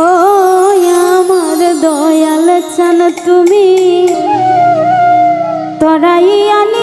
ও আমার দয়াল চান তুমি। তরাই আন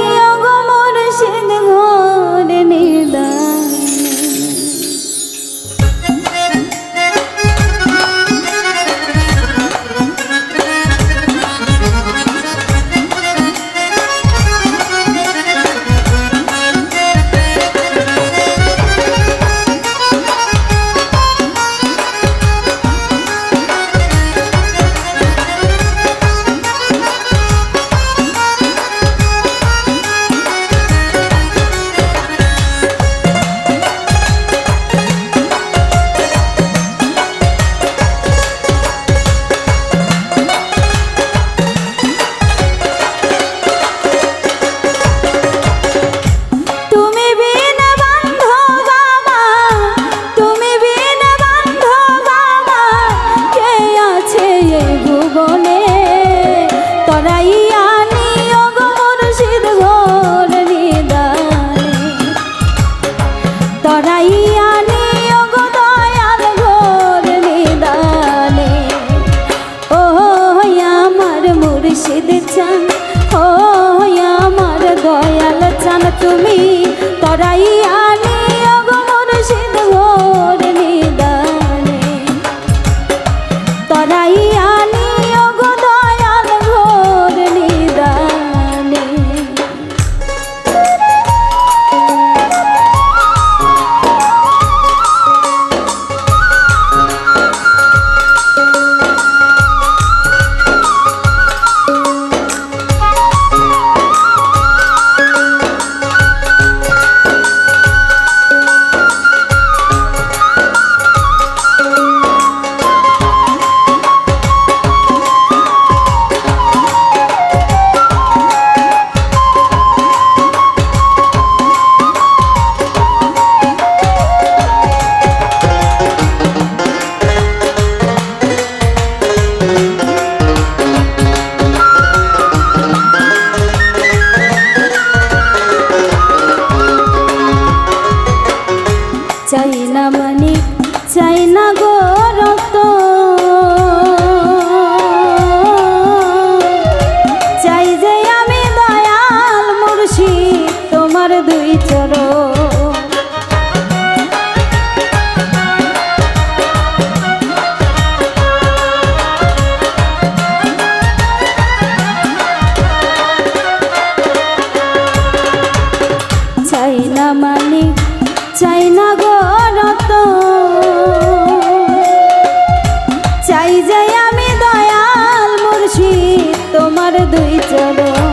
সরাইয়া চরণ চাই যে আমি দয়াল মুর্শিদ তোমার দুই চরণ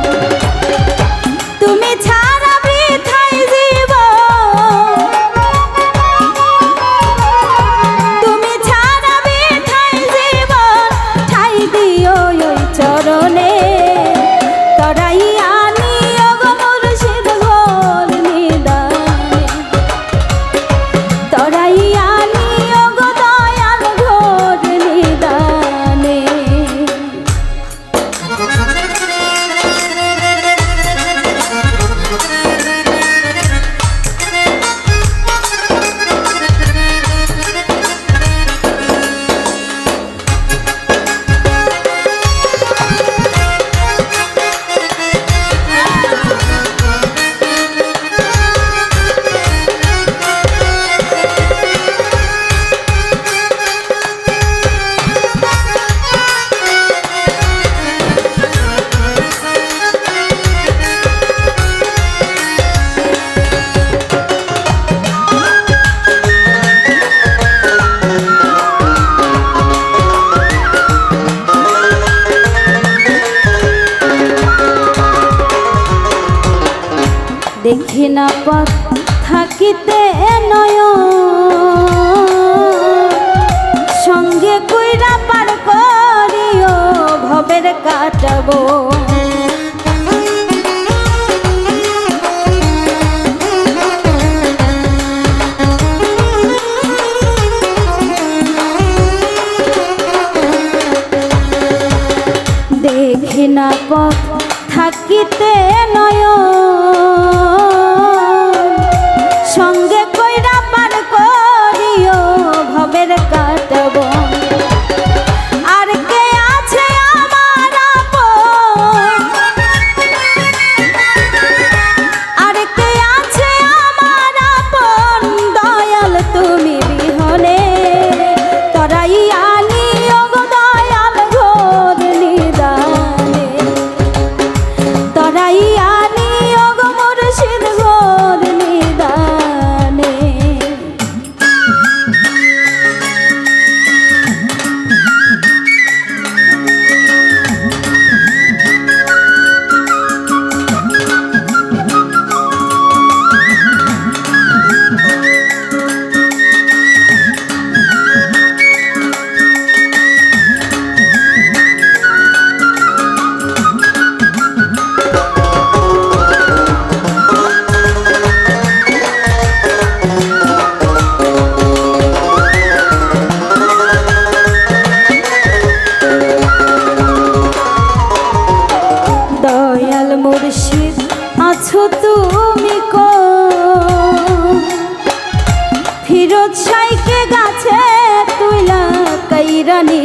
দেখি না পথ থাকিতে নয় সঙ্গে কইরা পার করিও ভবের কাটাবো। দেখি না পথ থাকিতে নয়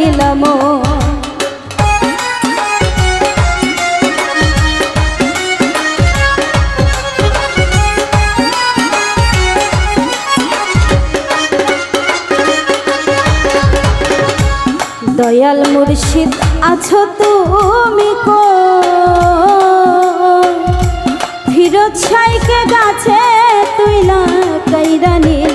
দিলাম। দয়াল মুর্শিদ আছো তুমি কো ফিরত ছাইকে গাছে তুই না কাইরা নিল।